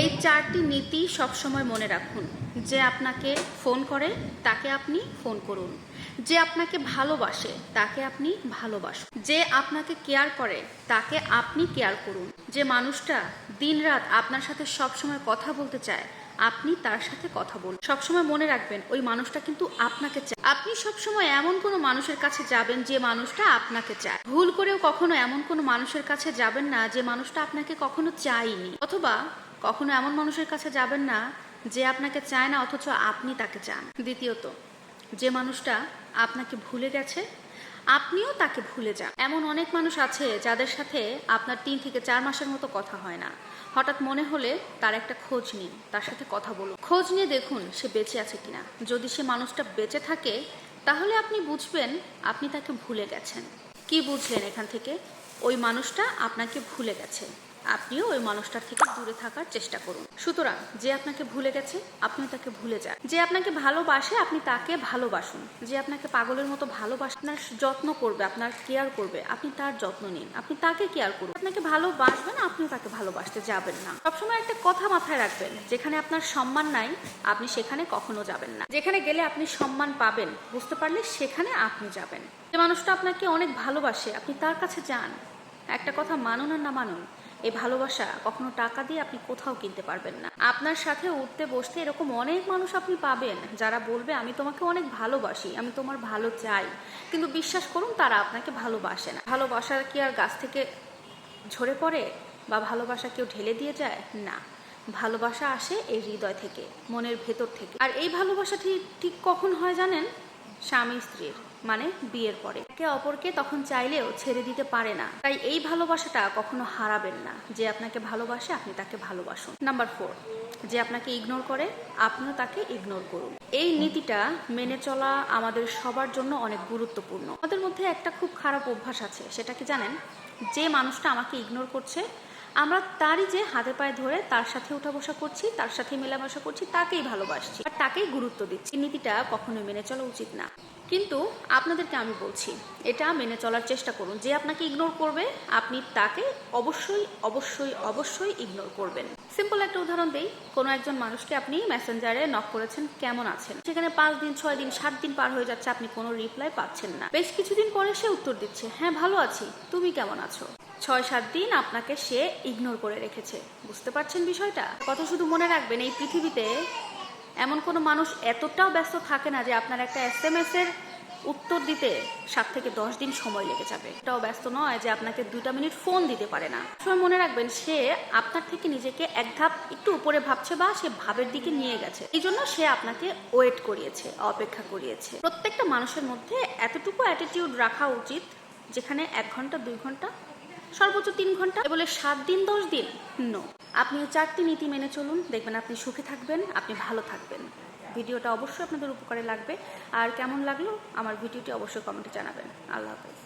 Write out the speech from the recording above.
এই চারটি নীতি সবসময় মনে রাখুন। যে আপনাকে ফোন করে, তাকে আপনি ফোন করুন। যে আপনাকে ভালোবাসে, তাকে আপনি ভালোবাসুন। যে আপনাকে কেয়ার করে, তাকে আপনি কেয়ার করুন। যে মানুষটা দিনরাত আপনার সাথে সবসময় কথা বলতে চায় আপনি তার সাথে কথা বলুন। সবসময় মনে রাখবেন, ওই মানুষটা কিন্তু আপনাকে চায়। আপনি সবসময় এমন কোনো মানুষের কাছে যাবেন যে মানুষটা আপনাকে চায়। ভুল করেও কখনো এমন কোনো মানুষের কাছে যাবেন না যে মানুষটা আপনাকে কখনো চায়নি। অথবা কখনো এমন মানুষের কাছে যাবেন না যে আপনাকে চায় না, অথচ আপনি তাকে চান। দ্বিতীয়ত, যে মানুষটা আপনাকে ভুলে গেছে, আপনিও তাকে ভুলে যান। এমন অনেক মানুষ আছে যাদের সাথে আপনার তিন থেকে চার মাসের মতো কথা হয় না। হঠাৎ মনে হলে তার একটা খোঁজ নিন, তার সাথে কথা বলুন। খোঁজ নিয়ে দেখুন সে বেঁচে আছে কিনা। যদি সে মানুষটা বেঁচে থাকে, তাহলে আপনি বুঝবেন আপনি তাকে ভুলে গেছেন। কি বুঝলেন এখান থেকে? ওই মানুষটা আপনাকে ভুলে গেছে। আপনিও ওই মানুষটার থেকে দূরে থাকার চেষ্টা করুন। সুতরাং যে আপনাকে ভুলে গেছে, আপনি তাকে ভুলে যান। যে আপনাকে ভালোবাসে, আপনি তাকে ভালোবাসুন। যে আপনাকে পাগলের মতো ভালোবাসে, আপনার যত্ন করবে, আপনার কেয়ার করবে, আপনি তার যত্ন নিন। আপনি তাকে কেয়ার করুন। আপনাকে ভালোবাসবেন আপনিও তাকে ভালোবাসতে যাবেন না। সবসময় একটা কথা মাথায় রাখবেন, যেখানে আপনার সম্মান নাই, আপনি সেখানে কখনো যাবেন না। যেখানে গেলে আপনি সম্মান পাবেন, বুঝতে পারলে সেখানে আপনি যাবেন। যে মানুষটা আপনাকে অনেক ভালোবাসে, আপনি তার কাছে যান। একটা কথা মানুন আর না মানুন এই ভালোবাসা কখনো টাকা দিয়ে আপনি কোথাও কিনতে পারবেন না। আপনার সাথে উঠতে বসতে এরকম অনেক মানুষ আপনি পাবেন যারা বলবে, আমি তোমাকে অনেক ভালোবাসি, আমি তোমার ভালো চাই। কিন্তু বিশ্বাস করুন, তারা আপনাকে ভালোবাসে না। ভালোবাসা কি আর গাছ থেকে ঝরে পড়ে বা ভালোবাসা কেউ ঢেলে দিয়ে যায়? না। ভালোবাসা আসে এই হৃদয় থেকে, মনের ভেতর থেকে। আর এই ভালোবাসা ঠিক ঠিক কখন হয় জানেন? স্বামী স্ত্রীর মানে বিয়ের পরে। একে অপরকে তখন চাইলেও ছেড়ে দিতে পারে না। তাই এই ভালোবাসাটা কখনো হারাবেন না। যে আপনাকে ভালোবাসে, আপনি তাকে ভালোবাসুন। নাম্বার ফোর, যে আপনাকে ইগনোর করে, আপনিও তাকে ইগনোর করুন। এই নীতিটা মেনে চলা আমাদের সবার জন্য অনেক গুরুত্বপূর্ণ। আমাদের মধ্যে একটা খুব খারাপ অভ্যাস আছে, সেটা কি জানেন? যে মানুষটা আমাকে ইগনোর করছে আমরা তারই যে হাতে পায়ে ধরে তার সাথে উঠা বসা করছি, তার সাথে মেলামেশা করছি, তাকেই ভালোবাসছি আর তাকেই গুরুত্ব দিচ্ছি। নীতিটা কখনোই মেনে চলা উচিত না। কিন্তু আপনাদেরকে আমি বলছি, এটা মেনে চলার চেষ্টা করুন। যে আপনাকে ইগনোর করবে, আপনি তাকে অবশ্যই অবশ্যই অবশ্যই ইগনোর করবেন। সিম্পল একটা উদাহরণ দেই, কোনো একজন মানুষকে আপনি মেসেঞ্জারে নক করেছেন, কেমন আছেন? সেখানে পাঁচ দিন, ছয় দিন, সাত দিন পার হয়ে যাচ্ছে, আপনি কোনো রিপ্লাই পাচ্ছেন না। বেশ কিছুদিন পরে সে উত্তর দিচ্ছে হ্যাঁ ভালো আছি। তুমি কেমন আছো? ছয় সাত দিন আপনাকে সে ইগনোর করে রেখেছে। বুঝতে পারছেন বিষয়টা? কথা শুধু মনে রাখবেন, এই পৃথিবীতে এমন কোনো মানুষ এতটাও ব্যস্ত থাকে না যে আপনার একটা এস এম এস এর উত্তর দিতে সাত থেকে দশ দিন সময় লেগে যাবে। এটাও ব্যস্ত নয় যে আপনাকে দুইটা মিনিট ফোন দিতে পারে না। সময় মনে রাখবেন, সে আপনার থেকে নিজেকে এক ধাপ একটু উপরে ভাবছে বা সে ভাবের দিকে নিয়ে গেছে। এই জন্য সে আপনাকে ওয়েট করিয়েছে, অপেক্ষা করিয়েছে। প্রত্যেকটা মানুষের মধ্যে এতটুকু অ্যাটিটিউড রাখা উচিত যেখানে এক ঘণ্টা, দুই ঘণ্টা সর্বোচ্চ তিন ঘণ্টা? বলে সাত দিন, দশ দিন? নো আপনি চারটি নীতি মেনে চলুন, দেখবেন আপনি সুখে থাকবেন, আপনি ভালো থাকবেন। ভিডিওটা অবশ্যই আপনাদের উপকারে লাগবে। আর কেমন লাগল আমার ভিডিওটি অবশ্যই কমেন্টে জানাবেন। আল্লাহ হাফেজ।